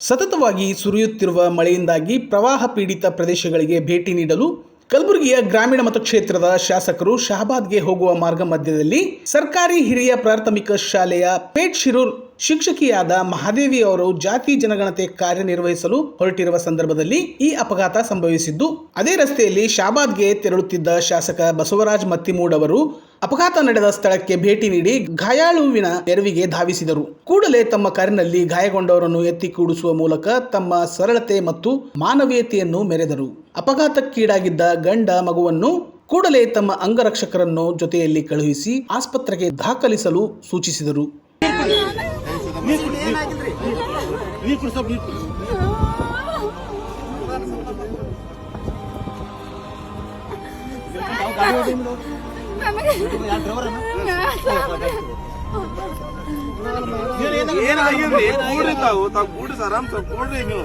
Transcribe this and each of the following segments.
ಸತತವಾಗಿ ಸುರಿಯುತ್ತಿರುವ ಮಳೆಯಿಂದಾಗಿ ಪ್ರವಾಹ ಪೀಡಿತ ಪ್ರದೇಶಗಳಿಗೆ ಭೇಟಿ ನೀಡಲು ಕಲಬುರಗಿಯ ಗ್ರಾಮೀಣ ಮತಕ್ಷೇತ್ರದ ಶಾಸಕರು ಶಹಬಾದ್ಗೆ ಹೋಗುವ ಮಾರ್ಗ ಮಧ್ಯದಲ್ಲಿ ಸರ್ಕಾರಿ ಹಿರಿಯ ಪ್ರಾಥಮಿಕ ಶಾಲೆಯ ಪೇಟ್ ಶಿರೂರ್ ಶಿಕ್ಷಕಿಯಾದ ಮಹಾದೇವಿ ಅವರು ಜಾತಿ ಜನಗಣತೆ ಕಾರ್ಯನಿರ್ವಹಿಸಲು ಹೊರಟಿರುವ ಸಂದರ್ಭದಲ್ಲಿ ಈ ಅಪಘಾತ ಸಂಭವಿಸಿದ್ದು, ಅದೇ ರಸ್ತೆಯಲ್ಲಿ ಶಾಬಾದ್ಗೆ ತೆರಳುತ್ತಿದ್ದ ಶಾಸಕ ಬಸವರಾಜ್ ಮತ್ತಿಮೂಡ್ ಅವರು ಅಪಘಾತ ನಡೆದ ಸ್ಥಳಕ್ಕೆ ಭೇಟಿ ನೀಡಿ ಗಾಯಾಳುವಿನ ನೆರವಿಗೆ ಧಾವಿಸಿದರು. ಕೂಡಲೇ ತಮ್ಮ ಕಾರಿನಲ್ಲಿ ಗಾಯಗೊಂಡವರನ್ನು ಎತ್ತಿ ಕೂಡಿಸುವ ಮೂಲಕ ತಮ್ಮ ಸರಳತೆ ಮತ್ತು ಮಾನವೀಯತೆಯನ್ನು ಮೆರೆದರು. ಅಪಘಾತಕ್ಕೀಡಾಗಿದ್ದ ಗಂಡ ಮಗುವನ್ನು ಕೂಡಲೇ ತಮ್ಮ ಅಂಗರಕ್ಷಕರನ್ನು ಜೊತೆಯಲ್ಲಿ ಕಳುಹಿಸಿ ಆಸ್ಪತ್ರೆಗೆ ದಾಖಲಿಸಲು ಸೂಚಿಸಿದರು ಏನಾಗಿದ್ರಿ ಕೂಡ್ರಿ ತಾವು ತಾವು ಕೂಡ್ರಿ ಸರ್ ತಾವು ಕೂಡ್ರಿ ನೀವು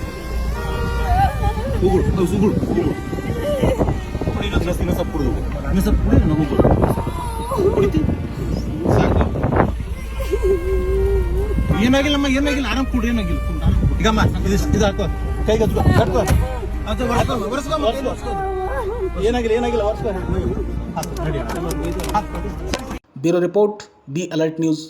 ಉಗುಳು ಹೌದು, ಉಗುಳು ಉಗುಳು ಕುಡಿ ಇನ್ನೊಂದು ಗ್ಲಾಸ್ ಇನ್ನೊಂದು ಸ್ವಲ್ಪ ಕುಡಿದು ಇನ್ನೊಂದು ಸ್ವಲ್ಪ ಕುಡಿ ನಾನು ಉಗುಳು ಕುಡಿತಿ ಸಾಕು ಏನಾಗಿಲ್ಲಮ್ಮ ಏನಾಗಿಲ್ಲ ಆರಾಮ್ ಕುಡ್ರಿ ಏನಾಗಿಲ್ಲ ಕುಡ್ರಿ, ಆರಾಮ್ ಕುಡ್ರಿ. ಈಗಮ್ಮ ಇದು ಇದು ಹಾಕೋ ಕೈಗೆ ಹಚ್ಕೋ ಕಟ್ಕೋ ಅದು ಒರ್ಸ್ಕೊ, ಒರ್ಸ್ಕೊ, ಒರ್ಸ್ಕೊ. ಏನಾಗಿಲ್ಲ ಏನಾಗಿಲ್ಲ ಒರ್ಸ್ಕೊ ಹಾಕು, ನಡಿ. ಹಾಕು. Bureau report the alert news